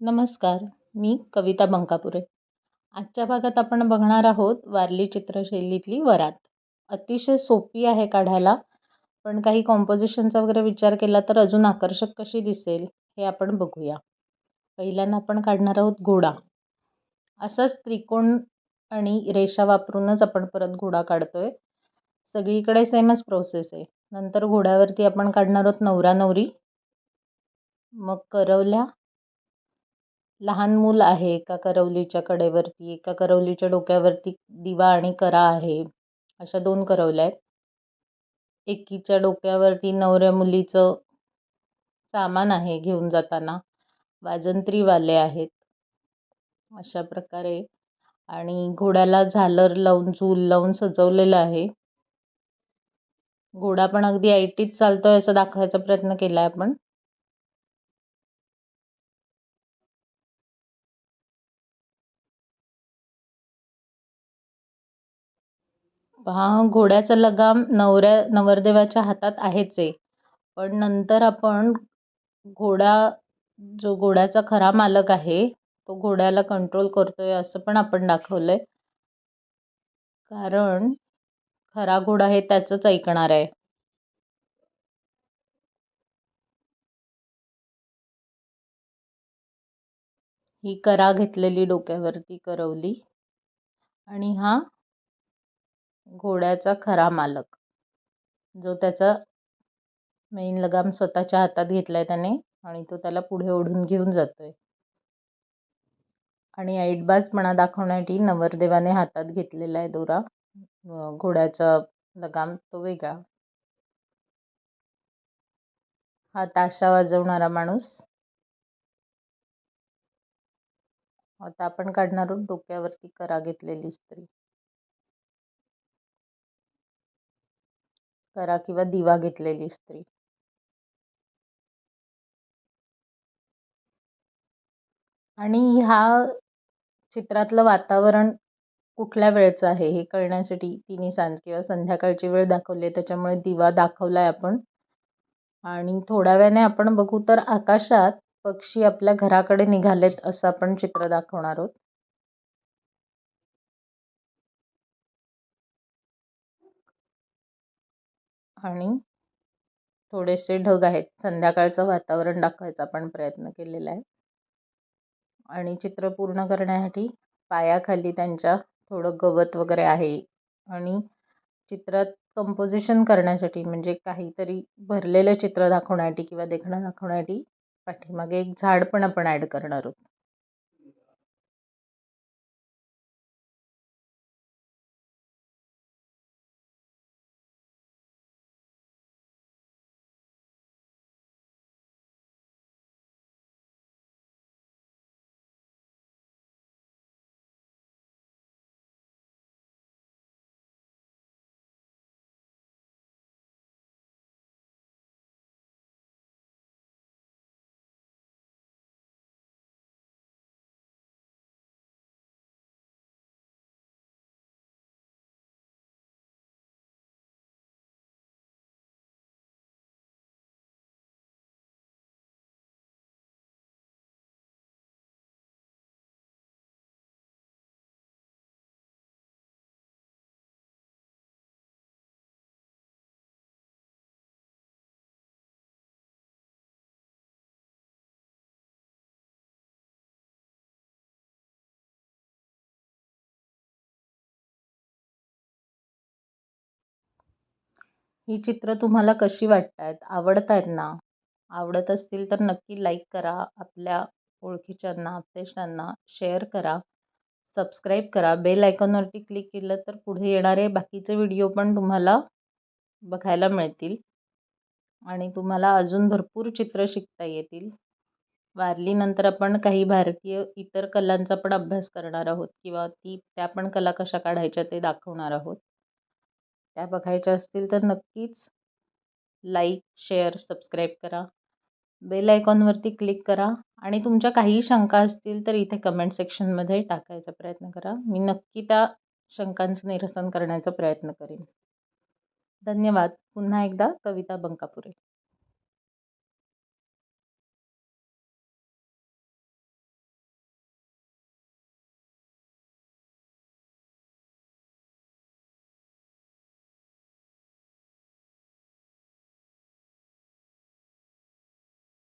नमस्कार मी कविता बंकापुरे. आजच्या भागात आपण बघणार आहोत वारली चित्रशैलीतली वरात. अतिशय सोपी आहे काढायला पण काही कॉम्पोजिशनचा वगैरे विचार केला तर अजून आकर्षक कशी दिसेल हे आपण बघूया. पहिल्यांदा आपण काढणार आहोत घोडा. असंच त्रिकोण आणि रेषा वापरूनच आपण परत घोडा काढतोय. सगळीकडे सेमच प्रोसेस आहे. नंतर घोड्यावरती आपण काढणार आहोत नवरा नवरी मग करवल्या लहान मूल आहे एका करवलीच्या कडेवरती एका करवलीच्या डोक्यावरती दिवा आणि करा आहे? अशा दोन करवल्या आहेत. एकीच्या डोक्यावरती नवऱ्या मुलीचं सामान आहे घेऊन जाताना. वाजंत्रीवाले आहेत. अशा प्रकारे. आणि घोड्याला झालर लावून झूल लावून सजवलेलं आहे. घोडा पण अगदी ऐटीत चालतोय असं दाखवायचा प्रयत्न केला आहे आपण. हा घोड्याचा लगाम नवऱ्या नवरदेवाच्या हातात आहेच आहे. पण नंतर आपण घोडा जो घोड्याचा खरा मालक आहे तो घोड्याला कंट्रोल करतोय असं पण आपण दाखवलं आहे कारण खरा घोडा हे त्याचंच ऐकणार आहे. ही करा घेतलेली डोक्यावरती करवली. आणि हा घोड्याचा खरा मालक. जो त्याचा मेन लगाम स्वतःच्या हातात घेतला आहे त्याने आणि तो त्याला पुढे ओढून घेऊन जातो आहे आणि ऐटबाजपणा दाखवण्यासाठी नवरदेवाने हातात घेतलेला आहे दोरा. घोड्याचा लगाम तो वेगळा. हा ताशा वाजवणारा माणूस. आता आपण काढणार आहोत डोक्यावरती करा घेतलेली स्त्री. करा किंवा दिवा घेतलेली स्त्री. आणि ह्या चित्रातलं वातावरण कुठल्या वेळचं आहे हे कळण्यासाठी तिन्ही सांज किंवा संध्याकाळची वेळ दाखवली आहे त्याच्यामुळे दिवा दाखवला आहे आपण. आणि थोड्या वेळाने आपण बघू तर आकाशात पक्षी आपल्या घराकडे निघालेत असं आपण चित्र दाखवणार आहोत. आणि थोडेसे ढग आहेत. संध्याकाळचं वातावरण दाखवायचा आपण प्रयत्न केलेला आहे. आणि चित्र पूर्ण करण्यासाठी पायाखाली त्यांच्या थोडं गवत वगैरे आहे. आणि चित्रात कंपोजिशन करण्यासाठी म्हणजे काहीतरी भरलेलं चित्र दाखवण्यासाठी किंवा देखणं दाखवण्यासाठी पाठीमागे एक झाड पण आपण ॲड करणार आहोत. ही चित्र तुम्हाला कशी वाटत आहेत आवडत आहेत ना? आवडत असतील तर नक्की लाईक करा. आपल्या ओळखीच्यांना आपतेष्टांना शेअर करा. सबस्क्राईब करा. बेल आयकॉनवरती क्लिक केलं तर पुढे येणारे बाकीचे व्हिडिओ पण तुम्हाला बघायला मिळतील. आणि तुम्हाला अजून भरपूर चित्र शिकता येतील. वारलीनंतर आपण काही भारतीय इतर कलांचा पण अभ्यास करणार आहोत. किंवा ती त्या पण कला कशा काढायच्या ते दाखवणार आहोत. त्या बघायच्या असतील तर नक्कीच लाईक शेअर सबस्क्राईब करा. बेल आयकॉनवरती क्लिक करा आणि तुमच्या काही शंका असतील तर इथे कमेंट सेक्शनमध्ये टाकायचा प्रयत्न करा. मी नक्की त्या शंकांचं निरसन करण्याचा प्रयत्न करेन. धन्यवाद. पुन्हा एकदा कविता बंकापुरे.